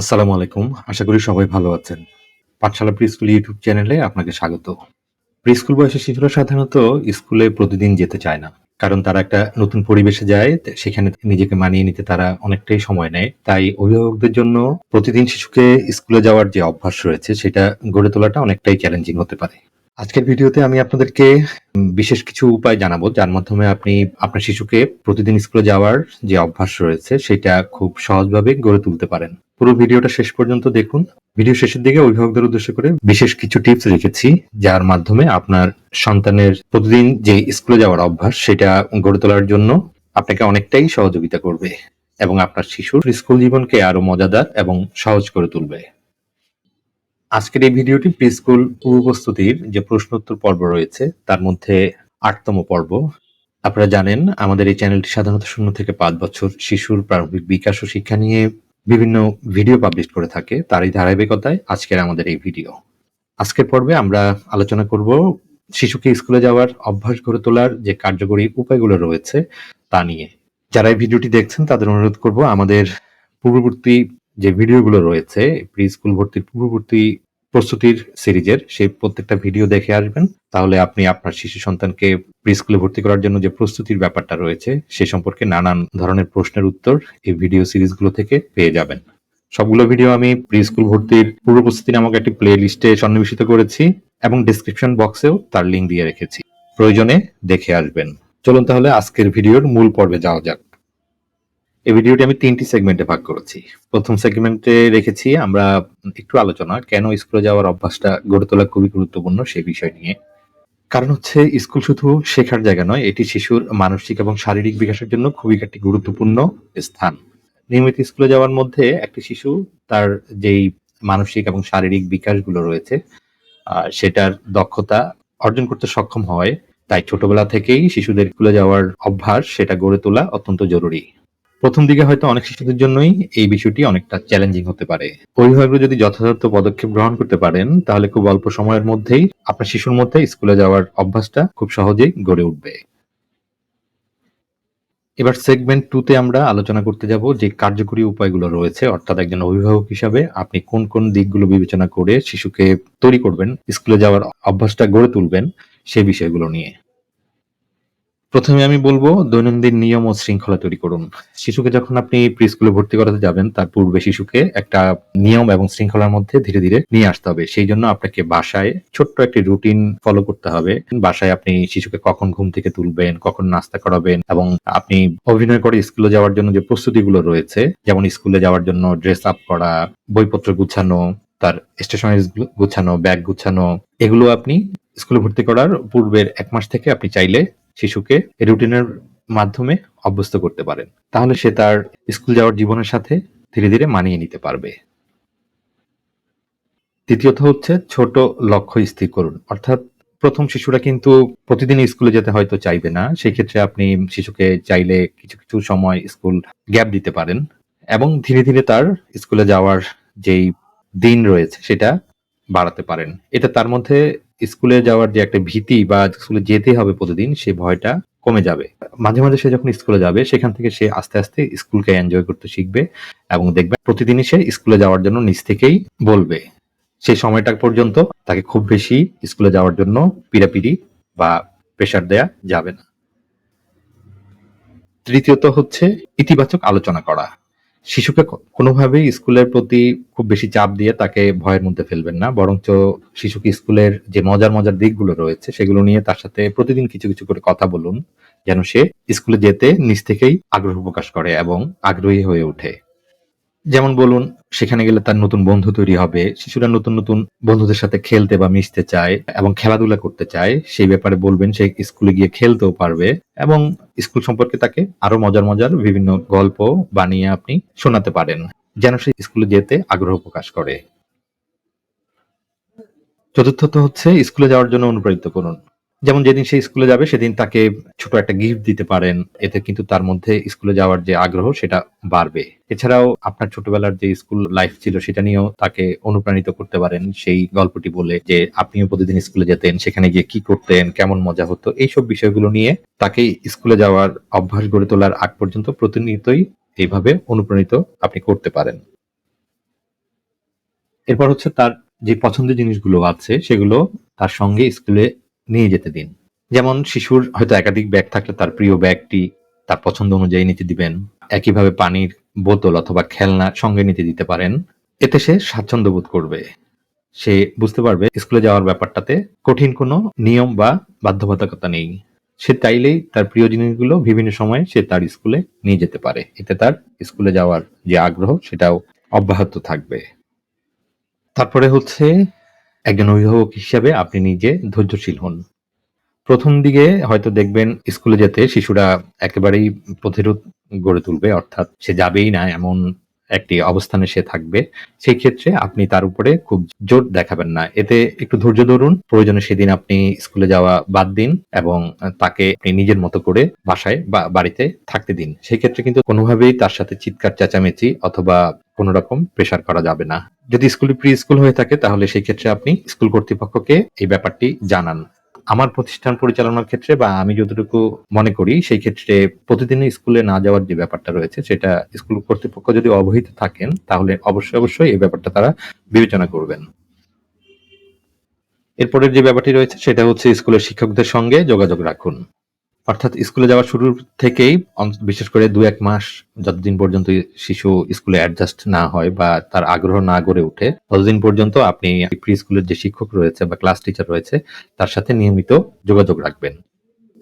আসসালামু আলাইকুম। আশা করি সবাই ভালো আছেন। পাঠশালা প্রিস্কুল ইউটিউব চ্যানেলে আপনাকে স্বাগত। প্রিস্কুল বয়সী শিশুরা সাধারণত স্কুলে প্রতিদিন যেতে চায় না। কারণ তারা একটা নতুন পরিবেশে যায় সেখানে নিজেকে মানিয়ে নিতে তারা অনেকটাই সময় নেয়। তাই অভিভাবকদের জন্য প্রতিদিন শিশুকে স্কুলে যাওয়ার যে অভ্যাস রয়েছে, সেটা গড়ে তোলাটা অনেকটাই চ্যালেঞ্জিং হতে পারে। আজকের ভিডিওতে আমি আপনাদেরকে বিশেষ কিছু উপায় জানাব, যার মাধ্যমে আপনি আপনার শিশুকে প্রতিদিন স্কুলে যাওয়ার যে অভ্যাস রয়েছে, সেটা খুব সহজভাবে গড়ে তুলতে পারেন। পুরো ভিডিওটা শেষ পর্যন্ত দেখুন। ভিডিও শেষের দিকে অভিভাবকদের উদ্দেশ্য করে বিশেষ কিছু টিপস রেখেছি, যার মাধ্যমে আপনার সন্তানের প্রতিদিন যে স্কুলে যাওয়ার অভ্যাস, সেটা গড়ে তোলার জন্য আপনাকে অনেকটাই সহযোগিতা করবে এবং আপনার শিশুর স্কুল জীবনকে আরও মজাদার এবং সহজ করে তুলবে। আজকের এই ভিডিওটি প্রি স্কুল পূর্ব প্রস্তুতির যে প্রশ্নোত্তর পর্ব রয়েছে, তার মধ্যে আটতম পর্ব। আপনারা জানেন, আমাদের এই চ্যানেলটি সাধারণত শূন্য থেকে পাঁচ বছর শিশুর প্রারম্ভিক বিকাশ ও শিক্ষা নিয়ে বিভিন্ন ভিডিও পাবলিশ করে থাকে, তারই ধারাবাহিকতায় আজকের আমাদের এই ভিডিও। আজকের পর্বে আমরা আলোচনা করব শিশুকে স্কুলে যাওয়ার অভ্যাস গড়ে তোলার যে কার্যকরী উপায়গুলো রয়েছে তা নিয়ে। যারা এই ভিডিওটি দেখছেন, তাদের অনুরোধ করব আমাদের পূর্ববর্তী যে ভিডিওগুলো রয়েছে প্রি স্কুল ভর্তির পূর্ববর্তী প্রস্তুতির সিরিজের, সেই প্রত্যেকটা ভিডিও দেখে আসবেন। তাহলে আপনি আপনার শিশু সন্তানকে প্রি স্কুলে ভর্তি করার জন্য যে প্রস্তুতির ব্যাপারটা রয়েছে, সে সম্পর্কে নানান ধরনের প্রশ্নের উত্তর এই ভিডিও সিরিজগুলো থেকে পেয়ে যাবেন। সবগুলো ভিডিও আমি প্রি স্কুল ভর্তির পূর্ব প্রস্তুতি নামক একটি প্লে লিস্টে সন্নিবেশিত করেছি এবং ডিসক্রিপশন বক্সেও তার লিঙ্ক দিয়ে রেখেছি। প্রয়োজনে দেখে আসবেন। চলুন তাহলে আজকের ভিডিওর মূল পর্বে যাওয়া যাক। এই ভিডিওটি আমি তিনটি সেগমেন্টে ভাগ করেছি। প্রথম সেগমেন্টে রেখেছি আমরা একটু আলোচনা, কেন স্কুলে যাওয়ার অভ্যাসটা গড়ে তোলা খুবই গুরুত্বপূর্ণ সেই বিষয় নিয়ে। কারণ হচ্ছে, স্কুল শুধু শেখার জায়গা নয়, এটি শিশুর মানসিক এবং শারীরিক বিকাশের জন্য খুবই একটি গুরুত্বপূর্ণ স্থান। নিয়মিত স্কুলে যাওয়ার মধ্যে একটি শিশু তার যেই মানসিক এবং শারীরিক বিকাশগুলো রয়েছে সেটার দক্ষতা অর্জন করতে সক্ষম হয়। তাই ছোটবেলা থেকেই শিশুদের স্কুলে যাওয়ার অভ্যাস, সেটা গড়ে তোলা অত্যন্ত জরুরি। প্রথম দিকে হয়তো অনেক শিশুদের জন্যই এই বিষয়টি অনেকটা চ্যালেঞ্জিং হতে পারে। অভিভাবকরা যদি যথাযথ পদক্ষেপ গ্রহণ করতে পারেন, তাহলে খুব অল্প সময়ের মধ্যেই আপনার শিশুর মধ্যে স্কুলে যাওয়ার অভ্যাসটা খুব সহজেই গড়ে উঠবে। এবার সেগমেন্ট টুতে আমরা আলোচনা করতে যাব যে কার্যকরী উপায়গুলো রয়েছে, অর্থাৎ একজন অভিভাবক হিসাবে আপনি কোন কোন দিকগুলো বিবেচনা করে শিশুকে তৈরি করবেন, স্কুলে যাওয়ার অভ্যাসটা গড়ে তুলবেন সেই বিষয়গুলো নিয়ে। প্রথমে আমি বলব, দৈনন্দিন নিয়ম ও শৃঙ্খলা তৈরি করুন। শিশুকে যখন আপনি প্রি স্কুলে ভর্তি করাতে যাবেন, তার পূর্বে শিশুকে একটা নিয়ম এবং শৃঙ্খলার মধ্যে ধীরে ধীরে নিয়ে আসতে হবে। সেই জন্য আপনাকে বাসায় ছোট্ট একটি রুটিন ফলো করতে হবে। বাসায় আপনি শিশুকে কখন ঘুম থেকে তুলবেন, কখন নাস্তা করাবেন এবং আপনি অভিনয় করে স্কুলে যাওয়ার জন্য যে প্রস্তুতিগুলো রয়েছে, যেমন স্কুলে যাওয়ার জন্য ড্রেস আপ করা, বইপত্র গুছানো, তার স্টেশনারি গুছানো ব্যাগ গুছানো, এগুলো আপনি স্কুলে ভর্তি করার পূর্বের এক মাস থেকে আপনি চাইলে শিশুকে রুটিনের মাধ্যমে অভ্যস্ত করতে পারেন। তাহলে সে তার স্কুল যাওয়ার জীবনের সাথে ধীরে ধীরে মানিয়ে নিতে পারবে। তৃতীয়ত হচ্ছে ছোট লক্ষ্য স্থির করুন। অর্থাৎ প্রথম শিশুরা কিন্তু প্রতিদিন স্কুলে যেতে হয়তো চাইবে না। সেই ক্ষেত্রে আপনি শিশুকে চাইলে কিছু কিছু সময় স্কুল গ্যাপ দিতে পারেন এবং ধীরে ধীরে তার স্কুলে যাওয়ার যেই দিন রয়েছে সেটা বাড়াতে পারেন। এটা তার মধ্যে স্কুলে যাওয়ার যে একটা ভীতি বা স্কুলে যেতে হবে প্রতিদিন, সে ভয়টা কমে যাবে। মাঝে মাঝে সে যখন স্কুলে যাবে, সেখান থেকে সে আস্তে আস্তে স্কুলকে এনজয় করতে শিখবে এবং দেখবে প্রতিদিনই সে স্কুলে যাওয়ার জন্য নিজ থেকেই বলবে। সেই সময়টা পর্যন্ত তাকে খুব বেশি স্কুলে যাওয়ার জন্য পিড়াপিড়ি বা প্রেশার দেয়া যাবে না। তৃতীয়ত হচ্ছে ইতিবাচক আলোচনা করা। শিশুকে কোনোভাবেই স্কুলের প্রতি খুব বেশি চাপ দিয়ে তাকে ভয়ের মধ্যে ফেলবেন না, বরঞ্চ শিশুকে স্কুলের যে মজার মজার দিকগুলো রয়েছে সেগুলো নিয়ে তার সাথে প্রতিদিন কিছু কিছু করে কথা বলুন, যেন সে স্কুলে যেতে নিজ থেকেই আগ্রহ প্রকাশ করে এবং আগ্রহী হয়ে ওঠে। যেমন বলুন, সেখানে গেলে তার নতুন বন্ধু তৈরি হবে, শিশুরা নতুন নতুন বন্ধুদের সাথে খেলতে বা মিশতে চায় এবং খেলাধুলা করতে চায়, সেই ব্যাপারে বলবেন সে স্কুলে গিয়ে খেলতেও পারবে এবং স্কুল সম্পর্কে তাকে আরও মজার মজার বিভিন্ন গল্প বানিয়ে আপনি শোনাতে পারেন, যেন সে স্কুলে যেতে আগ্রহ প্রকাশ করে। চতুর্থত হচ্ছে, স্কুলে যাওয়ার জন্য অনুপ্রাণিত করুন। যেমন যেদিন সে স্কুলে যাবে, সেদিন তাকে ছোট একটা গিফট দিতে পারেন। এতে কিন্তু তার মধ্যে স্কুলে যাওয়ার যে আগ্রহ, সেটা বাড়বে। এছাড়াও আপনার ছোটবেলার যে স্কুল লাইফ ছিল, সেটা নিয়েও তাকে অনুপ্রাণিত করতে পারেন। সেই গল্পটি বলে যে, আপনিও প্রতিদিন স্কুলে যেতেন, সেখানে গিয়ে কি করতেন, কেমন মজা হতো, এইসব বিষয়গুলো নিয়ে তাকে স্কুলে যাওয়ার অভ্যাস গড়ে তোলার আগ পর্যন্ত প্রতিনিয়তই এইভাবে অনুপ্রাণিত আপনি করতে পারেন। এরপর হচ্ছে তার যে পছন্দের জিনিসগুলো আছে, সেগুলো তার সঙ্গে স্কুলে নিয়ে যেতে দিন। যেমন শিশুর হয়তো একাধিক ব্যাগ থাকলে তার প্রিয় ব্যাগটি তার পছন্দ অনুযায়ী নিতে দিবেন। একইভাবে পানির বোতল অথবা খেলনা সঙ্গে নিতে দিতে পারেন। এতে সে স্বাচ্ছন্দ্য বোধ করবে। সে বুঝতে পারবে স্কুলে যাওয়ার ব্যাপারটাতে কঠিন কোনো নিয়ম বা বাধ্যবাধকতা নেই। সে তাইলেই তার প্রিয় জিনিসগুলো বিভিন্ন সময়ে সে তার স্কুলে নিয়ে যেতে পারে। এতে তার স্কুলে যাওয়ার যে আগ্রহ, সেটাও অব্যাহত থাকবে। তারপরে হচ্ছে একজন অভিভাবক হিসাবে আপনি নিজে ধৈর্যশীল হন। প্রথম দিকে হয়তো দেখবেন স্কুলে যেতে শিশুরা একেবারেই প্রতিরোধ গড়ে তুলবে, অর্থাৎ সে যাবেই না এমন একটি অবস্থানে সে থাকবে, সেই ক্ষেত্রে আপনি তার উপরে খুব জোর দেখাবেন না। এতে একটু ধৈর্য ধরুন। প্রয়োজনে সেদিন আপনি স্কুলে যাওয়া বাদ দিন এবং তাকে আপনি নিজের মতো করে বাসায় বা বাড়িতে থাকতে দিন। সেই ক্ষেত্রে কিন্তু কোনোভাবেই তার সাথে চিৎকার, চেঁচামেচি অথবা কোনো রকম প্রেশার করা যাবে না। যদি স্কুলে প্রি স্কুল হয়ে থাকে তাহলে সেই ক্ষেত্রে আপনি স্কুল কর্তৃপক্ষকে এই ব্যাপারটি জানান। আমার প্রতিষ্ঠান পরিচালনার ক্ষেত্রে বা আমি যতটুকু মনে করি, সেই ক্ষেত্রে প্রতিদিন স্কুলে না যাওয়ার যে ব্যাপারটা রয়েছে, সেটা স্কুল কর্তৃপক্ষ যদি অবহিত থাকেন, তাহলে অবশ্যই অবশ্যই এই ব্যাপারটা তারা বিবেচনা করবেন। এরপরের যে ব্যাপারটি রয়েছে, সেটা হচ্ছে স্কুলের শিক্ষকদের সঙ্গে যোগাযোগ রাখুন। অর্থাৎ স্কুলে যাওয়ার শুরুর থেকেই বিশেষ করে দু, এক মাস যতদিন পর্যন্ত শিশু স্কুলে অ্যাডজাস্ট না হয় বা তার আগ্রহ না গড়ে ওঠে, ততদিন পর্যন্ত আপনি প্রি স্কুলের যে শিক্ষক রয়েছে বা ক্লাস টিচার রয়েছে, তার সাথে নিয়মিত যোগাযোগ রাখবেন।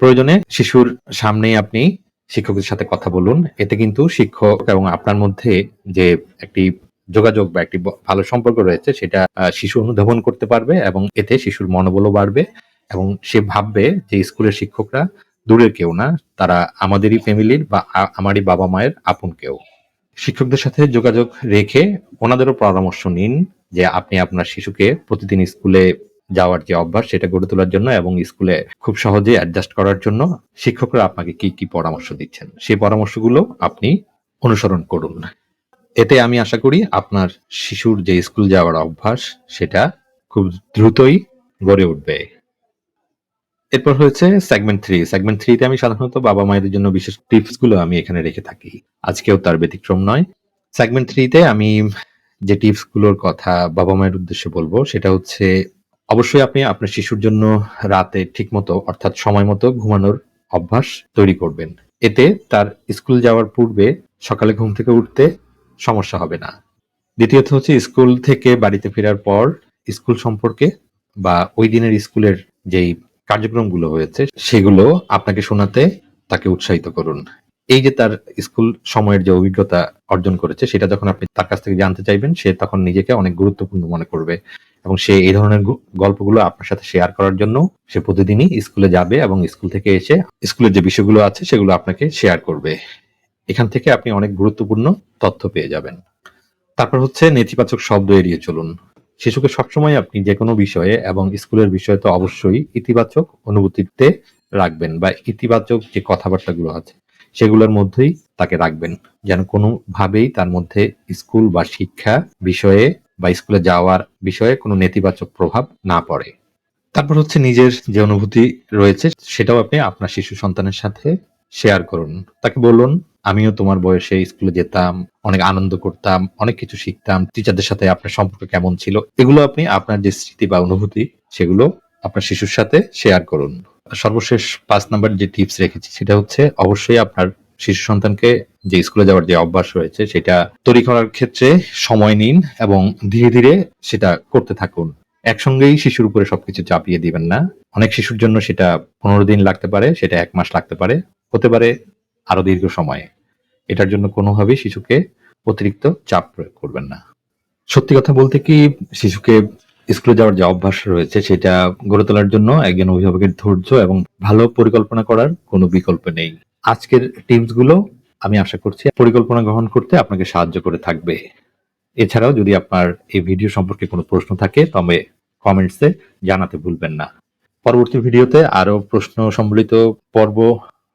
প্রয়োজনে শিশুর সামনেই আপনি শিক্ষকের সাথে কথা বলুন। এতে কিন্তু শিক্ষক এবং আপনার মধ্যে যে একটি যোগাযোগ বা একটি ভালো সম্পর্ক রয়েছে, সেটা শিশু অনুধাবন করতে পারবে এবং এতে শিশুর মনোবলও বাড়বে এবং সে ভাববে যে স্কুলের শিক্ষকরা দূরের কেউ না, তারা আমাদেরই ফ্যামিলির বা আমারই বাবা মায়ের আপন কেউ। শিক্ষকদের সাথে যোগাযোগ রেখে ওনাদেরও পরামর্শ নিন যে আপনি আপনার শিশুকে প্রতিদিন স্কুলে যাওয়ার যে অভ্যাস, সেটা গড়ে তোলার জন্য এবং স্কুলে খুব সহজে অ্যাডজাস্ট করার জন্য শিক্ষকরা আপনাকে কি কি পরামর্শ দিচ্ছেন? সেই পরামর্শগুলো আপনি অনুসরণ করুন। এতে আমি আশা করি আপনার শিশুর যে স্কুল যাওয়ার অভ্যাস, সেটা খুব দ্রুতই গড়ে উঠবে। এরপর হয়েছে সেগমেন্ট থ্রি সেগমেন্ট থ্রিতে আমি সাধারণত বাবা মায়েদের জন্য বিশেষ টিপসগুলো আমি এখানে রেখে থাকি। আজকেও তার ব্যতিক্রম নয়। সেগমেন্ট থ্রিতে আমি যে টিপসগুলোর কথা বাবা মায়ের উদ্দেশ্যে বলব, সেটা হচ্ছে অবশ্যই আপনি আপনার শিশুর জন্য রাতে ঠিক মতো অর্থাৎ সময় মতো ঘুমানোর অভ্যাস তৈরি করবেন। এতে তার স্কুল যাওয়ার পূর্বে সকালে ঘুম থেকে উঠতে সমস্যা হবে না। দ্বিতীয়ত হচ্ছে স্কুল থেকে বাড়িতে ফেরার পর স্কুল সম্পর্কে বা ওই দিনের স্কুলের যেই কার্যক্রমগুলো হয়েছে, সেগুলো আপনাকে শোনাতে তাকে উৎসাহিত করুন। এই যে তার স্কুল সময়ের যে অভিজ্ঞতা অর্জন করেছে, সেটা যখন আপনি তার কাছ থেকে জানতে চাইবেন, সে তখন নিজেকে অনেক গুরুত্বপূর্ণ মনে করবে এবং সে এই ধরনের গল্পগুলো আপনার সাথে শেয়ার করার জন্য সে প্রতিদিনই স্কুলে যাবে এবং স্কুল থেকে এসে স্কুলের যে বিষয়গুলো আছে, সেগুলো আপনাকে শেয়ার করবে। এখান থেকে আপনি অনেক গুরুত্বপূর্ণ তথ্য পেয়ে যাবেন। তারপর হচ্ছে নেতিবাচক শব্দ এড়িয়ে চলুন। শিশুকে সবসময় আপনি যে কোনো বিষয়ে এবং স্কুলের বিষয়ে তো অবশ্যই ইতিবাচক অনুভূতিতে রাখবেন বা ইতিবাচক যে কথাবার্তাগুলো আছে, সেগুলোর মধ্যেই তাকে রাখবেন। যেন কোনোভাবেই তার মধ্যে স্কুল বা শিক্ষা বিষয়ে বা স্কুলে যাওয়ার বিষয়ে কোনো নেতিবাচক প্রভাব না পড়ে। তারপর হচ্ছে নিজের যে অনুভূতি রয়েছে, সেটাও আপনি আপনার শিশু সন্তানের সাথে শেয়ার করুন। তাকে বলুন আমিও তোমার বয়সে স্কুলে যেতাম, অনেক আনন্দ করতাম, অনেক কিছু শিখতাম। টিচারদের সাথে আপনার সম্পর্ক কেমন ছিল? এগুলো আপনি আপনার যে স্মৃতি বা অনুভূতি, সেগুলো আপনার শিশুর সাথে শেয়ার করুন। সর্বশেষ পাঁচ নাম্বার যে টিপস রেখেছি, সেটা হচ্ছে অবশ্যই আপনার শিশু সন্তানকে যে স্কুলে যাওয়ার যে অভ্যাস রয়েছে, সেটা তৈরি করার ক্ষেত্রে সময় নিন এবং ধীরে ধীরে সেটা করতে থাকুন। একসঙ্গেই শিশুর উপরে সবকিছু চাপিয়ে দিবেন না। অনেক শিশুর জন্য সেটা পনেরো দিন লাগতে পারে, সেটা এক মাস লাগতে পারে। হতে পারে আরও দীর্ঘ সময়। এটার জন্য কোনোভাবেই শিশুকে অতিরিক্ত চাপ প্রয়োগ করবেন না। সত্যি কথা বলতে কি, শিশুকে স্কুলে যাওয়ার যে অভ্যাস রয়েছে, সেটা গড়ে তোলার জন্য একজন অভিভাবকের ধৈর্য এবং ভালো পরিকল্পনা করার কোনো বিকল্প নেই। আজকের টিপসগুলো আমি আশা করছি পরিকল্পনা গ্রহণ করতে আপনাকে সাহায্য করে থাকবে। এছাড়াও যদি আপনার এই ভিডিও সম্পর্কে কোনো প্রশ্ন থাকে, তবে কমেন্টসে জানাতে ভুলবেন না। পরবর্তী ভিডিওতে আরও প্রশ্ন সম্বলিত পর্ব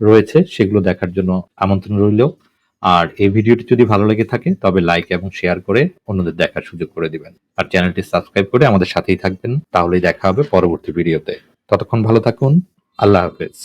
রয়েছে, সেগুলো দেখার জন্য আমন্ত্রণ রইল। আর এই ভিডিওটি যদি ভালো লেগে থাকে, তবে লাইক এবং শেয়ার করে অন্যদের দেখার সুযোগ করে দিবেন। আর চ্যানেলটি সাবস্ক্রাইব করে আমাদের সাথেই থাকবেন। তাহলেই দেখা হবে পরবর্তী ভিডিওতে ততক্ষণ ভালো থাকুন। আল্লাহ হাফেজ।